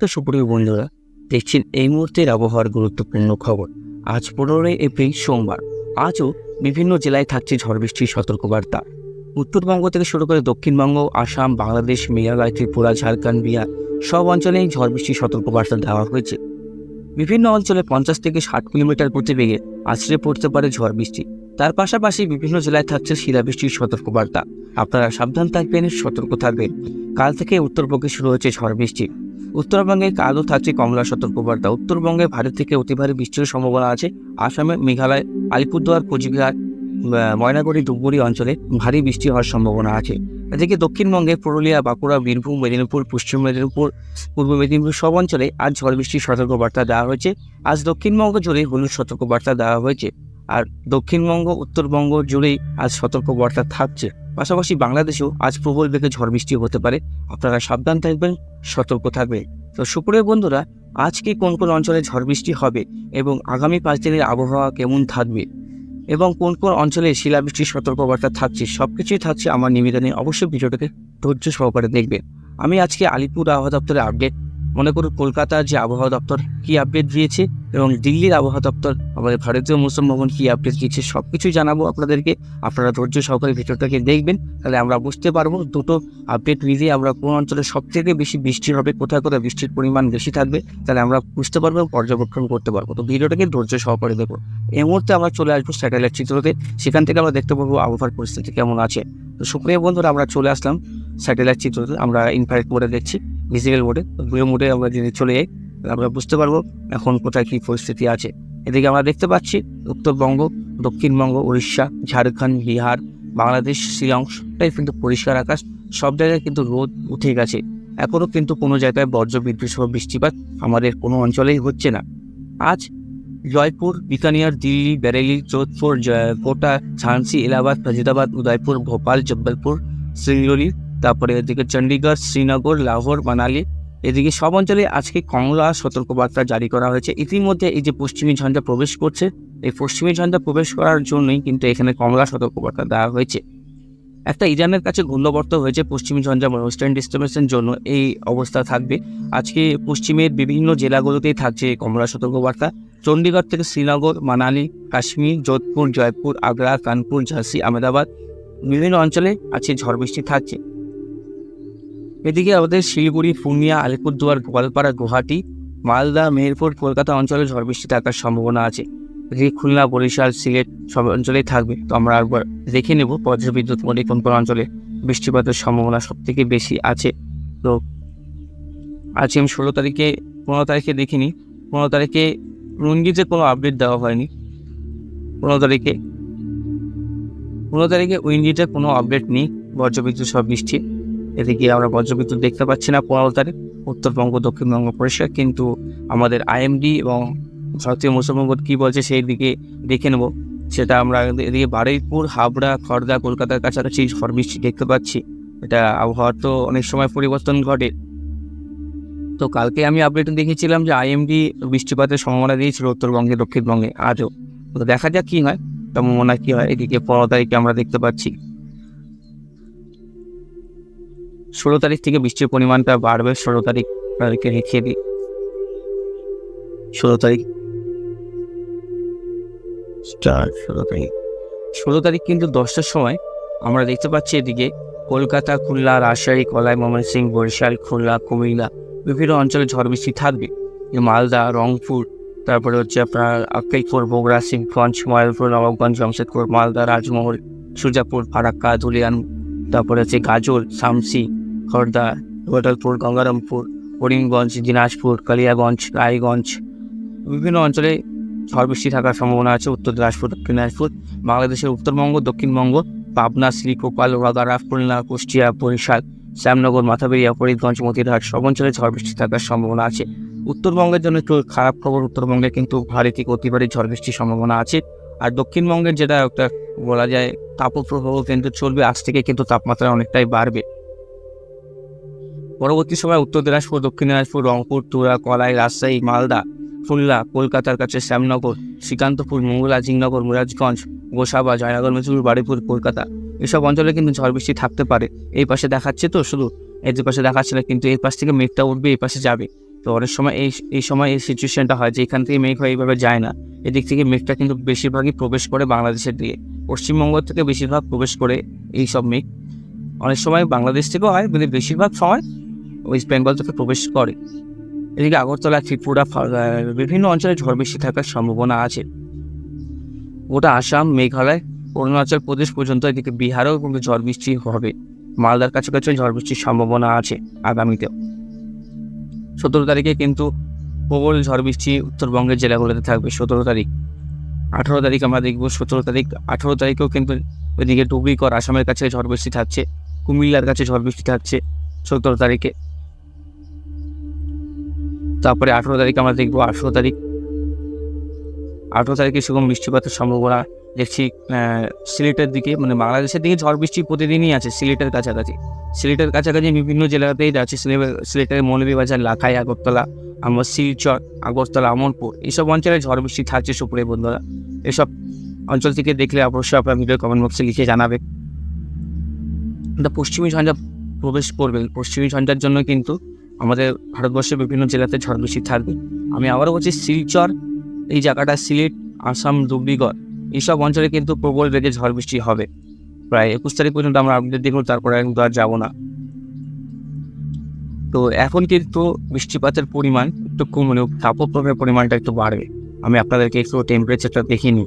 তো সুপ্রিয় বন্ধুরা, দেখছেন এই মুহূর্তের আবহাওয়ার গুরুত্বপূর্ণ খবর। আজ পনেরোই এপ্রিল সোমবার, আজও বিভিন্ন জেলায় থাকছে ঝড় বৃষ্টির সতর্কবার্তা। উত্তরবঙ্গ থেকে শুরু করে দক্ষিণবঙ্গ, আসাম, বাংলাদেশ, মেঘালয়, ত্রিপুরা, ঝাড়খণ্ড, বিহার, সব অঞ্চলেই ঝড় বৃষ্টির সতর্কবার্তা দেওয়া হয়েছে। বিভিন্ন অঞ্চলে পঞ্চাশ থেকে ষাট কিলোমিটার প্রতি বেগে আছড়ে পড়তে পারে ঝড় বৃষ্টি। তার পাশাপাশি বিভিন্ন জেলায় থাকছে শিলাবৃষ্টির সতর্কবার্তা। আপনারা সাবধান থাকবেন, সতর্ক থাকবেন। কাল থেকে উত্তরবঙ্গে শুরু হয়েছে ঝড় বৃষ্টি। উত্তরবঙ্গে কালও থাকছে কমলা সতর্কবার্তা। উত্তরবঙ্গে ভারী থেকে অতি ভারী বৃষ্টির সম্ভাবনা আছে। আসামে মেঘালয়, আলিপুরদুয়ার, কোচবিহার ময়নাগুড়ি, ধূপগুড়ি অঞ্চলে ভারী বৃষ্টি হওয়ার সম্ভাবনা আছে। এদিকে দক্ষিণবঙ্গে পুরুলিয়া, বাঁকুড়া, বীরভূম, মেদিনীপুর, পশ্চিম মেদিনীপুর, পূর্ব মেদিনীপুর সব অঞ্চলে আজ ঝড় বৃষ্টির সতর্কবার্তা দেওয়া হয়েছে। আজ দক্ষিণবঙ্গ জুড়ে হলুদ সতর্কবার্তা দেওয়া হয়েছে। আর দক্ষিণবঙ্গ, উত্তরবঙ্গ জুড়েই আজ সতর্কবার্তা থাকছে। পাশাপাশি বাংলাদেশেও আজ প্রবল বেগে ঝড় বৃষ্টি হতে পারে। আপনারা সাবধান থাকবেন, সতর্ক থাকবেন। তো সুপ্রিয় বন্ধুরা, আজকে কোন কোন অঞ্চলে ঝড় বৃষ্টি হবে এবং আগামী পাঁচ দিনের আবহাওয়া কেমন থাকবে এবং কোন কোন অঞ্চলে শিলাবৃষ্টির সতর্কবার্তা থাকছে সব কিছুই থাকছে আমার নিবেদনে অবশ্যই ভিডিওটাকে ধৈর্য সহকারে দেখবেন। আমি আজকে আলিপুর আবহাওয়া দপ্তরের আপডেট মনে করুন কলকাতার যে আবহাওয়া দপ্তর কী আপডেট দিয়েছে এবং দিল্লির আবহাওয়া দপ্তর, আমাদের ভারতীয় মৌসুম ভবন কী আপডেট দিয়েছে সব কিছুই জানাব আপনাদেরকে। আপনারা ধৈর্য সহকারে ভিডিওটাকে দেখবেন, তাহলে আমরা বুঝতে পারব দুটো আপডেট মিলিয়ে আমরা কোন অঞ্চলে সব থেকে বেশি বৃষ্টি হবে, কোথায় কোথায় বৃষ্টির পরিমাণ বেশি থাকবে, তাহলে আমরা বুঝতে পারব পর্যবেক্ষণ করতে পারব। তো ভিডিওটাকে ধৈর্য সহকারে দেখো এই মুহূর্তে আমরা চলে আসব স্যাটেলাইট চিত্রতে, সেখান থেকে আমরা দেখতে পাবো আবহাওয়ার পরিস্থিতি কেমন আছে। তো সুপ্রিয় বন্ধুরা, আমরা চলে আসলাম স্যাটেলাইট চিত্রতে আমরা ইনফ্রারেড মোডে দেখছি ভিজিক্যাল মোডে দুই মোডে আমরা যদি চলে যাই আমরা বুঝতে পারব এখন কোথায় কী পরিস্থিতি আছে। এদিকে আমরা দেখতে পাচ্ছি উত্তরবঙ্গ, দক্ষিণবঙ্গ, উড়িষ্যা, ঝাড়খণ্ড, বিহার, বাংলাদেশ, শিলং, সবটাই কিন্তু পরিষ্কার আকাশ, সব জায়গায় কিন্তু রোদ উঠে গেছে। এখনও কিন্তু কোনো জায়গায় বজ্র, বিদ্যুৎ সহ বৃষ্টিপাত আমাদের কোনো অঞ্চলেই হচ্ছে না। আজ জয়পুর, বিকানিয়ার দিল্লি বেরেলি যোধপুর কোটা ঝান্সি এলাহাবাদ ফজিদাবাদ উদয়পুর, ভোপাল, জব্বলপুর সিঙ্গুরি তারপরে এদিকে চণ্ডীগড় শ্রীনগর, লাহোর, মানালি, এদিকে সব অঞ্চলে আজকে কমলা সতর্কবার্তা জারি করা হয়েছে। ইতিমধ্যে এই যে পশ্চিমী ঝঞ্ঝা প্রবেশ করছে, এই পশ্চিমী ঝঞ্ঝা প্রবেশ করার জন্যই কিন্তু এখানে কমলা সতর্কবার্তা দেওয়া হয়েছে। একটা ইরানের কাছে ঘূর্ণবর্ত হয়েছে পশ্চিমী ঝঞ্ঝা ওয়েস্টার্ন ডিস্টার্বেন্সের জন্য এই অবস্থা থাকবে। আজকে পশ্চিমের বিভিন্ন জেলাগুলোতেই থাকছে কমলা সতর্কবার্তা। চণ্ডীগড় থেকে শ্রীনগর, মানালি, কাশ্মীর, যোধপুর, জয়পুর, আগ্রা, কানপুর, ঝাঁসি, আহমেদাবাদ, বিভিন্ন অঞ্চলে আজকে ঝড় বৃষ্টি থাকছে। এদিকে আমাদের শিলিগুড়ি, পূর্ণিয়া, আলিপুরদুয়ার, গোয়ালপাড়া, গুয়াহাটি, মালদা, মেহেরপুর, কলকাতা অঞ্চলে ঝড় বৃষ্টি থাকার সম্ভাবনা আছে। এদিকে খুলনা, বরিশাল, সিলেট সব অঞ্চলেই থাকবে। তো আমরা একবার দেখে নেব বজ্রবিদ্যুৎ মনে কোন কোন অঞ্চলে বৃষ্টিপাতের সম্ভাবনা সব থেকে বেশি আছে। তো আজকে আমি ষোলো তারিখে, পনেরো তারিখে দেখিনি। পনেরো তারিখে রঙ্গিতে কোনো আপডেট দেওয়া হয়নি। পনেরো তারিখে পনেরো তারিখে উইন্ডিতে কোনো আপডেট নেই বজ্রবিদ্যুৎ সব বৃষ্টি। এদিকে আমরা বজ্রবিদ্যুৎ দেখতে পাচ্ছি না পনেরো তারিখ উত্তরবঙ্গ, দক্ষিণবঙ্গ পরিষ্কার, কিন্তু আমাদের আইএমডি এবং ভারতীয় মৌসুম কী বলছে সেই দিকে দেখে নেব। সেটা আমরা এদিকে বারুইপুর, হাবড়া, খড়দা, কলকাতার কাছাকাছি ঝড় বৃষ্টি দেখতে পাচ্ছি। এটা আবহাওয়ার তো অনেক সময় পরিবর্তন ঘটে। তো কালকে আমি আপডেট দেখেছিলাম যে আইএমডি বৃষ্টিপাতের সম্ভাবনা দিয়েছিল উত্তরবঙ্গে, দক্ষিণবঙ্গে, আজও। তো দেখা যাক কী হয় তেমন মনে হয় কী হয়, এদিকে পনেরো তারিখে আমরা দেখতে পাচ্ছি। ষোলো তারিখ থেকে বৃষ্টির পরিমাণটা বাড়বে ষোলো তারিখ তারিখে লিখিয়ে দিই। ষোলো তারিখ? স্টার ষোলো তারিখ। ষোলো তারিখ কিন্তু দশটার সময় আমরা দেখতে পাচ্ছি এদিকে কলকাতা খুলনা রাজশাহী কলাই ময়মনসিংহ বরিশাল খুলনা কুমিল্লা বিভিন্ন অঞ্চলে ঝড় বৃষ্টি থাকবে। মালদা রংপুর তারপরে হচ্ছে আপনার আক্কাইপুর বগুড়া সিংগঞ্জ ময়ূরপুর নবাবগঞ্জ জামশেদপুর মালদা রাজমহল সুজাপুর ফারাক্কা ধুলিয়ান তারপরে হচ্ছে গাজল শামসি খড়দা গোটালপুর গঙ্গারামপুর, করিমগঞ্জ, দিনাজপুর, কালিয়াগঞ্জ, রায়গঞ্জ বিভিন্ন অঞ্চলে ঝড় বৃষ্টি থাকার সম্ভাবনা আছে উত্তর দিনাজপুর, দক্ষিণ দিনাজপুর, বাংলাদেশের উত্তরবঙ্গ, দক্ষিণবঙ্গ, পাবনা শ্রীগোপাল রাগারা, খুলনা, কুষ্টিয়া, বরিশাল, শ্যামনগর, মাথাবেরিয়া, ফরিদগঞ্জ, মতিরহাট সব অঞ্চলে ঝড় বৃষ্টি থাকার সম্ভাবনা আছে। উত্তরবঙ্গের জন্য একটু খারাপ খবর, উত্তরবঙ্গে কিন্তু ভারী থেকে অতি ঝড় বৃষ্টির সম্ভাবনা আছে। আর দক্ষিণবঙ্গের যেটা একটা বলা যায়, তাপপ্রবাহ কিন্তু চলবে, আজ থেকে কিন্তু তাপমাত্রা অনেকটাই বাড়বে। পরবর্তী সময় উত্তর দিনাজপুর, দক্ষিণ দিনাজপুর, রংপুর, তুরা, কলাই, রাজশাহী, মালদা, খুলনা, কলকাতার কাছে শ্যামনগর, শ্রীকান্তপুর, মঙ্গলা জিংনগর মুরাজগঞ্জ গোসাবা, জয়নগর মেদিনীপুর বাড়িপুর কলকাতা। এসব অঞ্চলে কিন্তু ঝড় বৃষ্টি থাকতে পারে। এই পাশে দেখাচ্ছে তো শুধু এই যে পাশে দেখাচ্ছে না, কিন্তু এই পাশ থেকে মেঘটা উঠবে, এই পাশে যাবে। তো অনেক সময় এই এই সময় এই সিচুয়েশনটা হয় যে এখান থেকে মেঘ হয় এইভাবে যায় না। এদিক থেকে মেঘটা কিন্তু বেশিরভাগই প্রবেশ করে বাংলাদেশের দিকে। পশ্চিমবঙ্গ থেকে বেশিরভাগ প্রবেশ করে এই সব মেঘ। অনেক সময় বাংলাদেশ থেকেও হয়, কিন্তু বেশিরভাগ সময় ওয়েস্ট বেঙ্গল থেকে প্রবেশ করে। এদিকে আগরতলা, ত্রিপুরা বিভিন্ন অঞ্চলে ঝড় বৃষ্টি থাকার সম্ভাবনা আছে। গোটা আসাম, মেঘালয়, অরুণাচল প্রদেশ পর্যন্ত এদিকে বিহারেও কিন্তু ঝড় বৃষ্টি হবে। মালদার কাছাকাছি ঝড় বৃষ্টির সম্ভাবনা আছে আগামীতেও। সতেরো তারিখে কিন্তু প্রবল ঝড় বৃষ্টি উত্তরবঙ্গের জেলাগুলোতে থাকবে সতেরো তারিখ। আঠেরো তারিখ আমরা দেখব। সতেরো তারিখ, আঠেরো তারিখেও কিন্তু ওইদিকে ডুবরিকর আসামের কাছে ঝড় বৃষ্টি থাকছে। কুমিল্লার কাছে ঝড় বৃষ্টি থাকছে সতেরো তারিখে। তারপরে আঠেরো তারিখ আমরা দেখব আঠেরো তারিখ। আঠেরো তারিখে সেরকম বৃষ্টিপাতের সম্ভাবনা দেখছি সিলেটের দিকে মানে বাংলাদেশের দিকে ঝড় বৃষ্টি প্রতিদিনই আছে সিলেটের কাছাকাছি। সিলেটের কাছাকাছি বিভিন্ন জেলাতেই আছে সিলে- সিলেটের মৌলভীবাজার, লাখাই, আগরতলা, আমার শিলচর, আগরতলা আমরপুর এইসব অঞ্চলে ঝড় বৃষ্টি থাকছে সুপুরে বন্ধুরা। এসব অঞ্চল থেকে দেখলে অবশ্যই আপনার ভিডিও কমেন্ট বক্সে লিখে জানাবে। পশ্চিমী ঝঞ্ঝা প্রবেশ করবে, পশ্চিমী ঝঞ্ঝার জন্য কিন্তু আমাদের ভারতবর্ষের বিভিন্ন জেলাতে ঝড় বৃষ্টি থাকবে। আমি আবারও বলছি, শিলচর, এই জায়গাটা সিলেট, আসাম ধুবড়িগড় এইসব অঞ্চলে কিন্তু প্রবল বেগে ঝড় বৃষ্টি হবে। প্রায় একুশ তারিখ পর্যন্ত আমরা আপডেট দেখব, তারপরে কিন্তু আর যাব না। তো এখন কিন্তু বৃষ্টিপাতের পরিমাণ একটু কম হলেও তাপপ্রবাহের পরিমাণটা একটু বাড়বে। আমি আপনাদেরকে একটু টেম্পারেচারটা দেখিনি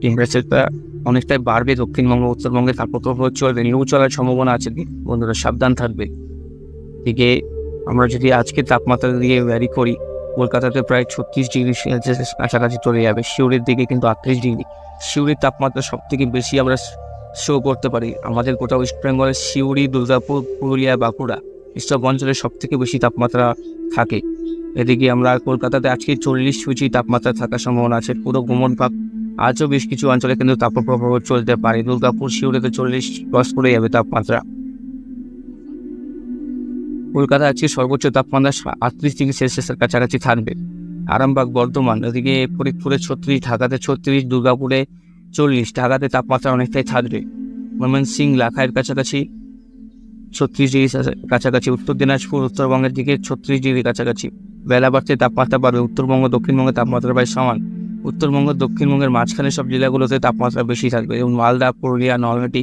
টেম্পারেচারটা অনেকটাই বাড়বে দক্ষিণবঙ্গ, উত্তরবঙ্গে তাপপ্রবাহ চলবে নিউ চলার সম্ভাবনা আছে। বন্ধুরা, সাবধান থাকবে। দিকে আমরা যদি আজকে তাপমাত্রা দিয়ে ভ্যারি করি, কলকাতাতে প্রায় ছত্রিশ ডিগ্রি সেলসিয়াস কাছাকাছি চলে যাবে, শিউরের দিকে কিন্তু আটত্রিশ ডিগ্রি। শিউরির তাপমাত্রা সব থেকে বেশি আমরা শো করতে পারি। আমাদের গোটা ওয়েস্ট বেঙ্গলের শিউরি, দুর্গাপুর, পুরুলিয়া, বাঁকুড়া এসব অঞ্চলে সব থেকে বেশি তাপমাত্রা থাকে। এদিকে আমরা কলকাতাতে আজকে চল্লিশ সুচি তাপমাত্রা থাকার সম্ভাবনা আছে। পুরো ভ্রমণ ভাগ আজও বেশ কিছু অঞ্চলে কিন্তু তাপপ্রবাহ চলতে পারে। দুর্গাপুর, শিউরিতে চল্লিশ ক্রস করে যাবে তাপমাত্রা। কলকাতা আজকে সর্বোচ্চ তাপমাত্রা আটত্রিশ ডিগ্রি সেলসিয়াসের কাছাকাছি থাকবে। আরামবাগ, বর্ধমান ওদিকে ফরিদপুরে ছত্রিশ, ঢাকাতে ছত্রিশ, দুর্গাপুরে চল্লিশ, ঢাকাতে তাপমাত্রা অনেকটাই থাকবে। ময়মনসিং লাখাইয়ের কাছাকাছি ছত্রিশ ডিগ্রি কাছাকাছি। উত্তর দিনাজপুর, উত্তরবঙ্গের দিকে ছত্রিশ ডিগ্রি কাছাকাছি। বেলা বাড়তে তাপমাত্রা বাড়বে। উত্তরবঙ্গ দক্ষিণবঙ্গের তাপমাত্রা প্রায় সমান। উত্তরবঙ্গ, দক্ষিণবঙ্গের মাঝখানে সব জেলাগুলোতে তাপমাত্রা বেশি থাকবে। যেমন মালদা, পুরুলিয়া, নলহাটি,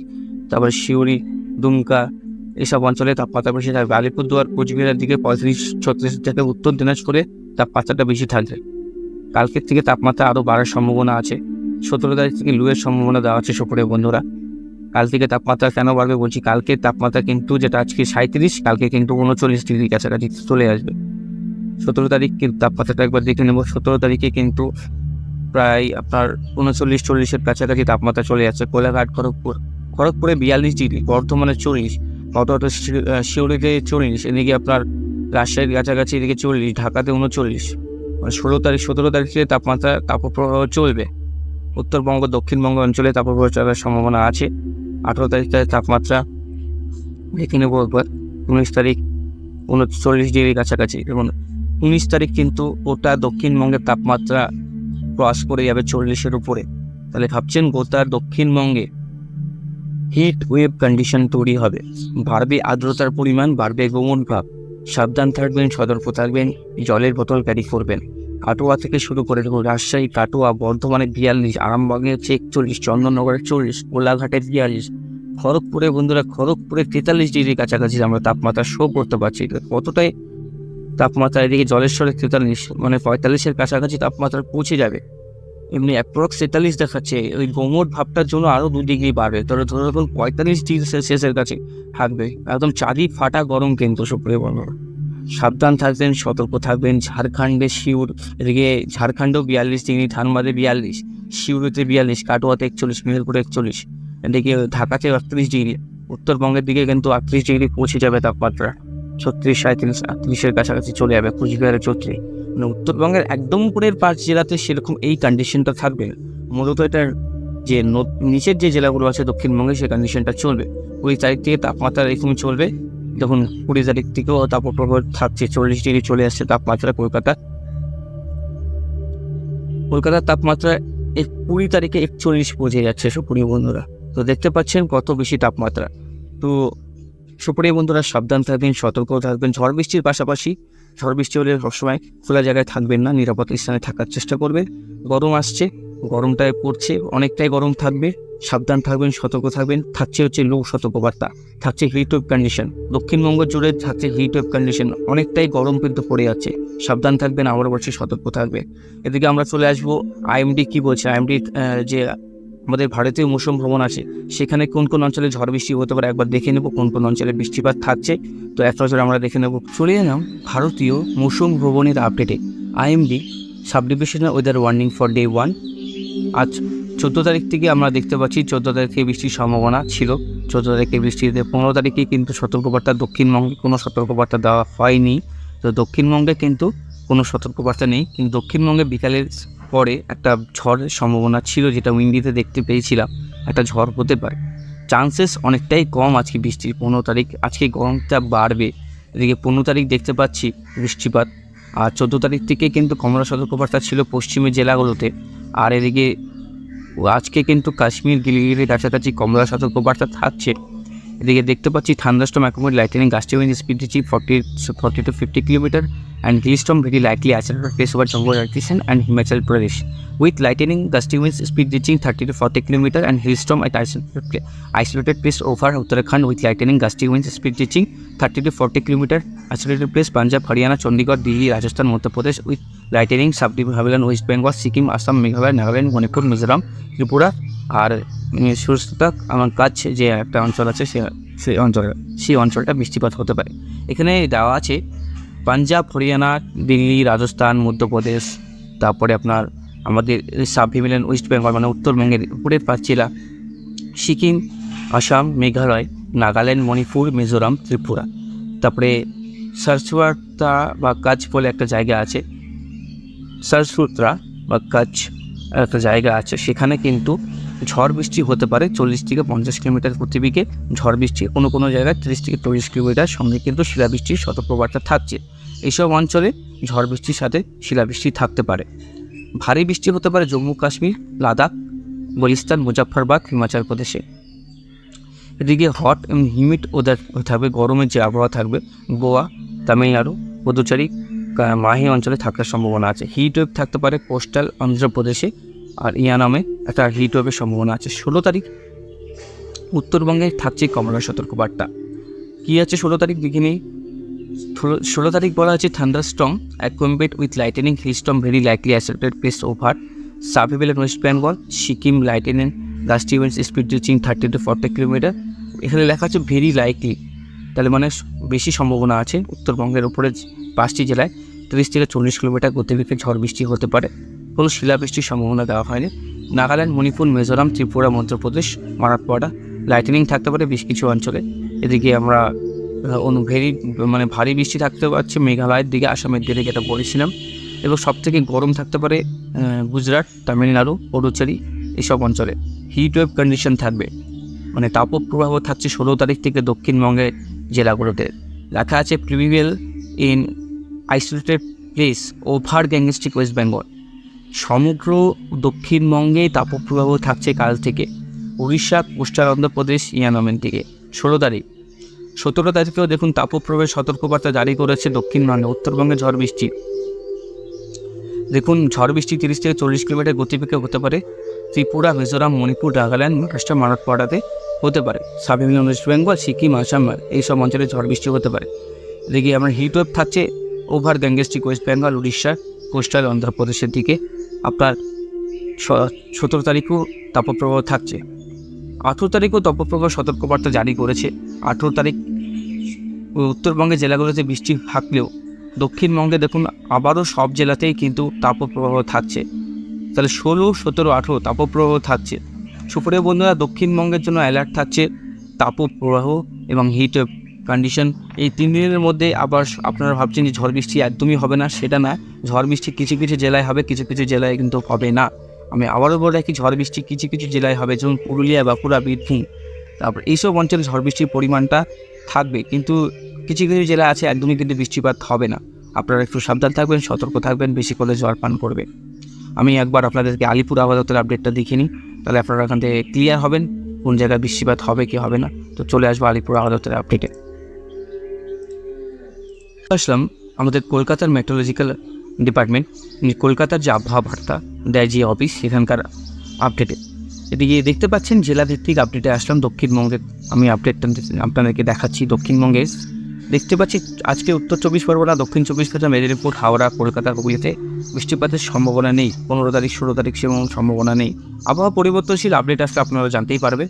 তারপর শিউরি, দুমকা এসব অঞ্চলে তাপমাত্রা বেশি থাকবে। আলিপুরদুয়ার, কোচবিহারের দিকে পঁয়ত্রিশ, ছত্রিশ থেকে উত্তর দিনাজপুরে তাপমাত্রাটা বেশি থাকবে। কালকের থেকে তাপমাত্রা আরও বাড়ার সম্ভাবনা আছে। সতেরো তারিখ থেকে লুয়ের সম্ভাবনা দেওয়া আছে সুপুরে বন্ধুরা। কাল থেকে তাপমাত্রা কেন বাড়বে বলছি কালকে তাপমাত্রা কিন্তু যেটা আজকে সাঁত্রিশ কালকে কিন্তু উনচল্লিশ ডিগ্রি কাছাকাছি চলে আসবে। সতেরো তারিখ কিন্তু তাপমাত্রাটা একবার দেখে নেব। সতেরো তারিখে কিন্তু প্রায় আপনার উনচল্লিশ, চল্লিশের কাছাকাছি তাপমাত্রা চলে যাচ্ছে কোলাঘাট, খড়গপুর, খড়গপুরে বিয়াল্লিশ ডিগ্রি, বর্ধমানে চল্লিশ কতটা শিউরিতে চল্লিশ এদিকে আপনার রাজশাহীর কাছাকাছি এদিকে চল্লিশ ঢাকাতে উনচল্লিশ। মানে ষোলো তারিখ, সতেরো তারিখে তাপমাত্রা তাপপ্রবাহ চলবে। উত্তরবঙ্গ, দক্ষিণবঙ্গ অঞ্চলে তাপপ্রবাহ চলার সম্ভাবনা আছে। আঠেরো তারিখ তাপমাত্রা দেখে নেব একবার উনিশ তারিখ, উনচল্লিশ ডিগ্রি কাছাকাছি। এবং উনিশ তারিখ কিন্তু গোটা দক্ষিণবঙ্গের তাপমাত্রা ক্রস করে যাবে চল্লিশের উপরে। তাহলে ভাবছেন গোটা দক্ষিণবঙ্গে হিট ওয়েভ কন্ডিশন তৈরি হবে। বাড়বে আর্দ্রতার পরিমাণ, বাড়বে গোমন ভাব। সাবধান থাকবেন, সতর্ক থাকবেন, জলের বোতল ক্যারি করবেন। কাটোয়া থেকে শুরু করে রাজশাহী, কাটোয়া বর্ধমানে বিয়াল্লিশ আরামবাগে হচ্ছে একচল্লিশ চন্দননগরে চল্লিশ কোলাঘাটে বিয়াল্লিশ, খড়গপুরে বন্ধুরা, খড়গপুরে তেতাল্লিশ ডিগ্রি কাছাকাছি আমরা তাপমাত্রা শো করতে পারছি। কতটাই তাপমাত্রা এদিকে জলেশ্বরে তেতাল্লিশ মানে পঁয়তাল্লিশের কাছাকাছি তাপমাত্রা পৌঁছে যাবে? এমনি অ্যাপ্রক্স তেতাল্লিশ দেখাচ্ছে। ওই গোমট ভাবটার জন্য আরও দু ডিগ্রি বাড়বে। ধরো ধরো এখন পঁয়তাল্লিশ ডিগ্রি সেলসিয়াসের কাছে থাকবে। একদম চারি ফাটা গরম কিন্তু সুপ্রিয় সাবধান থাকবেন, সতর্ক থাকবেন। ঝাড়খণ্ডে শিউর, এদিকে ঝাড়খণ্ডেও বিয়াল্লিশ ডিগ্রি, ধানবাদে বিয়াল্লিশ, শিউরিতে বিয়াল্লিশ, কাটোয়াতে একচল্লিশ, মেহেরপুরে একচল্লিশ, এদিকে ঢাকাতে আটত্রিশ ডিগ্রি, উত্তরবঙ্গের দিকে কিন্তু আটত্রিশ ডিগ্রি পৌঁছে যাবে তাপমাত্রা। ছত্রিশ সাঁত্রিশ আটত্রিশের কাছাকাছি চলে যাবে, কুচবিহারে চৌত্রিশ মানে উত্তরবঙ্গের একদম উপরের পাঁচ জেলাতে সেরকম এই কন্ডিশনটা থাকবে। মূলত এটার যে নিচের যে জেলাগুলো আছে দক্ষিণবঙ্গে সেই কন্ডিশনটা চলবে। কুড়ি তারিখ থেকে তাপমাত্রা এরকম চলবে। যখন কুড়ি তারিখ থেকেও তাপপ্রবাহ থাকছে, চল্লিশ ডিগ্রি চলে আসছে তাপমাত্রা কলকাতা। কলকাতার তাপমাত্রা এই কুড়ি তারিখে একচল্লিশ পৌঁছে যাচ্ছে, সুপ্রিয় বন্ধুরা। তো দেখতে পাচ্ছেন কত বেশি তাপমাত্রা। তো সুপ্রিয় বন্ধুরা, সাবধান থাকবেন সতর্ক থাকবেন। ঝড় বৃষ্টির পাশাপাশি ঝড় বৃষ্টি হলে সবসময় খোলা জায়গায় থাকবেন না, নিরাপদ স্থানে থাকার চেষ্টা করবেন। গরম আসছে, গরমটায় পড়ছে, অনেকটাই গরম থাকবে, সাবধান থাকবেন, সতর্ক থাকবেন। থাকছে হচ্ছে লো সতর্কবার্তা, থাকছে হিট ওয়েভ কন্ডিশন দক্ষিণবঙ্গ জুড়ে থাকছে হিট ওয়েভ কন্ডিশন অনেকটাই গরম কিন্তু পড়ে যাচ্ছে সাবধান থাকবেন আবার বলছি সতর্ক থাকবেন। এদিকে আমরা চলে আসব আইএমডি কি বলছে? আইএমডি যে আমাদের ভারতীয় মৌসুম ভ্রমণ আছে, সেখানে কোন কোন অঞ্চলে ঝড় বৃষ্টি হতে পারে একবার দেখে নেব, কোন কোন অঞ্চলে বৃষ্টিপাত থাকছে। তো এক নজর আমরা দেখে নেব। চলে এলাম ভারতীয় মৌসুম ভ্রমণের আপডেটে IMD sub divisional weather warning for day one আজ চোদ্দ তারিখ থেকে আমরা দেখতে পাচ্ছি, চোদ্দ তারিখে বৃষ্টির সম্ভাবনা ছিল। চোদ্দ তারিখে বৃষ্টিতে পনেরো তারিখে কিন্তু সতর্কবার্তা, দক্ষিণবঙ্গে কোনো সতর্কবার্তা দেওয়া হয়নি। তো দক্ষিণবঙ্গে কিন্তু কোনো সতর্কবার্তা নেই। কিন্তু দক্ষিণবঙ্গে বিকালের পরে একটা ঝড়ের সম্ভাবনা ছিল যেটা উইন্ডিতে দেখতে পেয়েছিলাম, একটা ঝড় হতে পারে। চান্সেস অনেকটাই কম আজকে বৃষ্টির, পনেরো তারিখ, আজকে গরমটা বাড়বে। এদিকে পনেরো তারিখ দেখতে পাচ্ছি বৃষ্টিপাত, আর চোদ্দ তারিখ থেকে কিন্তু কমলা সতর্কবার্তা ছিল পশ্চিমের জেলাগুলোতে। আর এদিকে আজকে কিন্তু কাশ্মীর গিলিগিরির কাছাকাছি কমলা সতর্কবার্তা থাকছে। এদিকে দেখতে পাচ্ছি থান্ডারস্টম অ্যাকোমোড লাইটেনিং গাছটি স্পিড দিচ্ছি forty forty to fifty kilometre and hailstorm very likely accelerated place over Jammu Rajasthan and Himachal Pradesh with lightning gusty winds speed reaching 30 to 40 km and hailstorm at isolated pla- place over Uttarakhand with lightning gusty winds speed reaching 30 to 40 km isolated place Punjab, Haryana, Chandigarh, Delhi, Rajasthan, Madhya Pradesh with lightning subdivision West Bengal, Sikkim, Assam, Meghalaya, Nagaland, Manipur, Mizoram, Tripura আর সুস্থতা আমার কাছ যে একটা অঞ্চল আছে সে সেই অঞ্চল সেই অঞ্চলটা বৃষ্টিপাত হতে পারে এখানে দেওয়া আছে পাঞ্জাব, হরিয়ানা, দিল্লি, রাজস্থান, মধ্যপ্রদেশ, তারপরে আপনার আমাদের সাব হিমালয়ান ওয়েস্ট বেঙ্গল মানে উত্তরবঙ্গের উপরের পাঁচ জেলা, সিকিম, আসাম, মেঘালয়, নাগাল্যান্ড, মণিপুর, মিজোরাম, ত্রিপুরা। তারপরে সারসুয়াতা বা কাছ বলে একটা জায়গা আছে। সারসুত্রা বা কাছ একটা জায়গা আছে। সেখানে কিন্তু ঝড় বৃষ্টি হতে পারে চল্লিশ থেকে পঞ্চাশ কিলোমিটার প্রতি বিঘে ঝড় বৃষ্টি কোনো কোনো জায়গায় তিরিশ থেকে চল্লিশ কিলোমিটার। সঙ্গে কিন্তু শিলাবৃষ্টির সতর্কবার্তা থাকছে। এইসব অঞ্চলে ঝড় বৃষ্টির সাথে শিলাবৃষ্টি থাকতে পারে। ভারী বৃষ্টি হতে পারে জম্মু, কাশ্মীর, লাদাখ বলিস্তান মুজাফরবাদ হিমাচল প্রদেশে। এদিকে হট এবং হিউমিড ওদের থাকবে, গরমের যে আবহাওয়া থাকবে, গোয়া, তামিলনাড়ু, পদুচারি মাহি অঞ্চলে থাকার সম্ভাবনা আছে। হিট ওয়েভ থাকতে পারে কোস্টাল অন্ধ্রপ্রদেশে। আর ইয়ানামে একটা হিট ওয়েভের সম্ভাবনা আছে। ষোলো তারিখ উত্তরবঙ্গে থাকছে কমলা সতর্কবার্তা। কী আছে ষোলো তারিখ নিই ষোলো- তারিখ বলা আছে thunder strong accompanied with lightning hail hailstorm very likely accepted place over সাবিবেল west Bengal Sikkim lightning gusty events speed reaching thirty to forty kilometre এখানে লেখা আছে ভেরি লাইকলি তাহলে মানে বেশি সম্ভাবনা আছে উত্তরবঙ্গের উপরে যে পাঁচটি জেলায় তিরিশ থেকে চল্লিশ কিলোমিটার গতিবেগে ঝড় বৃষ্টি হতে পারে। কোনো শিলাবৃষ্টির সম্ভাবনা দেওয়া হয়নি। নাগাল্যান্ড, মণিপুর, মিজোরাম, ত্রিপুরা, মধ্যপ্রদেশ মারাঠওয়াড়া লাইটেনিং থাকতে পারে বেশ কিছু অঞ্চলে। এদিকে আমরা ভেরি মানে ভারী বৃষ্টি থাকতে পারছে মেঘালয়ের দিকে, আসামের দিকে যেটা বলেছিলাম। এবং সব থেকে গরম থাকতে পারে গুজরাট, তামিলনাড়ু, পডুচেরি এইসব অঞ্চলে। হিট ওয়েভ কন্ডিশন থাকবে। মানে তাপ তাপপ্রবাহ থাকছে ষোলো তারিখ থেকে দক্ষিণবঙ্গের জেলাগুলোতে। লেখা আছে prevail in isolated place over Gangetic west Bengal সমগ্র দক্ষিণবঙ্গে তাপপ্রবাহ থাকছে কাল থেকে। উড়িষ্যা কোস্টাল অন্ধ্রপ্রদেশ ইয়ানামেন থেকে ষোলো তারিখ। সতেরো তারিখেও দেখুন তাপপ্রবাহের সতর্কবার্তা জারি করেছে দক্ষিণবঙ্গে। উত্তরবঙ্গে ঝড় বৃষ্টি। দেখুন, ঝড় বৃষ্টি তিরিশ থেকে চল্লিশ কিলোমিটার গতিবেগে হতে পারে। ত্রিপুরা, মিজোরাম, মণিপুর, নাগাল্যান্ড, মহারাষ্ট্র, মারাঠওয়াড়াতে হতে পারে। Sub Himalayan west Bengal, Sikkim, Assam, এইসব অঞ্চলে ঝড় বৃষ্টি হতে পারে। এদিকে আমার হিট ওয়েভ থাকছে over Gangetic west Bengal, Orissa, coastal, অন্ধ্রপ্রদেশের দিকে। আপনার সতেরো তারিখও তাপপ্রবাহ থাকছে। আঠেরো তারিখও তাপপ্রবাহ সতর্কবার্তা জারি করেছে। আঠেরো তারিখ উত্তরবঙ্গের জেলাগুলোতে বৃষ্টি থাকলেও দক্ষিণবঙ্গে দেখুন আবারও সব জেলাতেই কিন্তু তাপপ্রবাহ থাকছে। তাহলে ষোলো, সতেরো, আঠেরো তাপপ্রবাহ থাকছে। সুপ্রিয় বন্ধুরা, দক্ষিণবঙ্গের জন্য অ্যালার্ট থাকছে তাপপ্রবাহ এবং হিট কন্ডিশন এই তিন দিনের মধ্যে আবার আপনারা ভাবছেন যে ঝড় বৃষ্টি একদমই হবে না, সেটা না। ঝড় বৃষ্টি কিছু কিছু জেলায় হবে, কিছু কিছু জেলায় কিন্তু হবে না। আমি আবারও বলে রাখি, ঝড় বৃষ্টি কিছু কিছু জেলায় হবে, যেমন পুরুলিয়া, বাঁকুড়া, বীরভূম। তারপর এইসব অঞ্চলে ঝড় বৃষ্টির পরিমাণটা থাকবে, কিন্তু কিছু কিছু জেলা আছে একদমই কিন্তু বৃষ্টিপাত হবে না। আপনারা একটু সাবধান থাকবেন, সতর্ক থাকবেন, বেশি করে জল পান করবে আমি একবার আপনাদেরকে আলিপুর আবহাওয়া আপডেটটা দেখে নিই, তাহলে আপনারা এখান থেকে ক্লিয়ার হবেন কোন জায়গায় বৃষ্টিপাত হবে কি হবে না। তো চলে আসব আলিপুর আবহাওয়া আপডেটে আসলাম আমাদের কলকাতার মেট্রোলজিক্যাল ডিপার্টমেন্ট কলকাতার যে আবহাওয়া দেয় যে অফিস সেখানকার আপডেটে এদিকে দেখতে পাচ্ছেন জেলা ভিত্তিক আপডেটে আসলাম দক্ষিণবঙ্গের আমি আপডেটটা আপনাদেরকে দেখাচ্ছি দক্ষিণবঙ্গে। দেখতে পাচ্ছি আজকে উত্তর চব্বিশ পরগনা, দক্ষিণ চব্বিশ পরগনা, মেদিনীপুর, হাওড়া, কলকাতা হুগলিতে বৃষ্টিপাতের সম্ভাবনা নেই। পনেরো তারিখ, ষোলো তারিখ সেরকম সম্ভাবনা নেই। আবহাওয়া পরিবর্তনশীল আপডেট আসলে আপনারা জানতেই পারবে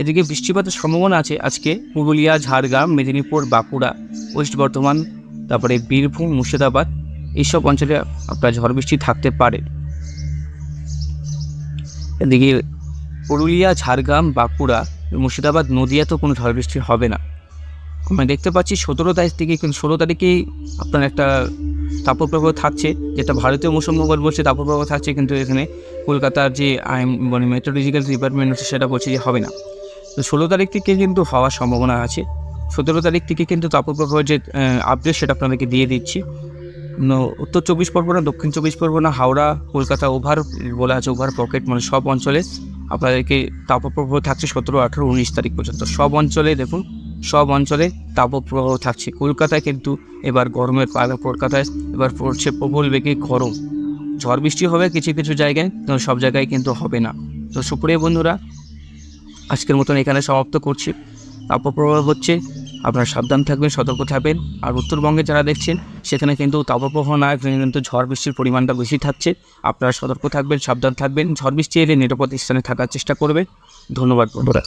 এদিকে বৃষ্টিপাতের সম্ভাবনা আছে আজকে। পুরুলিয়া, ঝাড়গ্রাম, মেদিনীপুর, বাঁকুড়া, ওয়েস্ট বর্ধমান তারপরে বীরভূম, মুর্শিদাবাদ, এইসব অঞ্চলে আপনার ঝড় বৃষ্টি থাকতে পারে। এদিকে পুরুলিয়া, ঝাড়গ্রাম, বাঁকুড়া, মুর্শিদাবাদ নদিয়া তো কোনো ঝড় বৃষ্টি হবে না। আমরা দেখতে পাচ্ছি সতেরো তারিখ থেকে ষোলো তারিখেই আপনার একটা তাপপ্রবাহ থাকছে, যেটা ভারতীয় মৌসুম ভূগোল বলছে তাপপ্রবাহ থাকছে, কিন্তু এখানে কলকাতার যে আইন মানে মেট্রোলজিক্যাল ডিপার্টমেন্ট সেটা বলছে যে হবে না। তো ষোলো তারিখ থেকে কিন্তু হওয়ার সম্ভাবনা আছে। সতেরো তারিখ থেকে কিন্তু তাপপ্রবাহের যে আপডেট সেটা আপনাদেরকে দিয়ে দিচ্ছি। উত্তর চব্বিশ পরগনা, দক্ষিণ চব্বিশ পরগনা, হাওড়া, কলকাতা ওভার, বলা আছে ওভার পকেট মানে সব অঞ্চলে আপনাদেরকে তাপপ্রবাহ থাকছে সতেরো, আঠেরো, উনিশ তারিখ পর্যন্ত। সব অঞ্চলে দেখুন, সব অঞ্চলে তাপপ্রবাহ থাকছে। কলকাতায় কিন্তু এবার গরমের পালা কলকাতায় এবার পড়ছে প্রবল বেগে গরম। ঝড় বৃষ্টি হবে কিছু কিছু জায়গায়, তো সব জায়গায় কিন্তু হবে না। তো সুপ্রিয় বন্ধুরা, আজকের মতন এখানে সমাপ্ত করছি। তাপপ্রবাহ হচ্ছে আপনারা সাবধান থাকবেন, সতর্ক থাকবেন। আর উত্তরবঙ্গে যারা দেখছেন, সেখানে কিন্তু তাপপ্রবাহ না কিন্তু ঝড় বৃষ্টির পরিমাণটা বেশি থাকছে। আপনারা সতর্ক থাকবেন, সাবধান থাকবেন। ঝড় বৃষ্টি এলে নিরাপদ স্থানে থাকার চেষ্টা করবেন। ধন্যবাদ বন্ধুরা।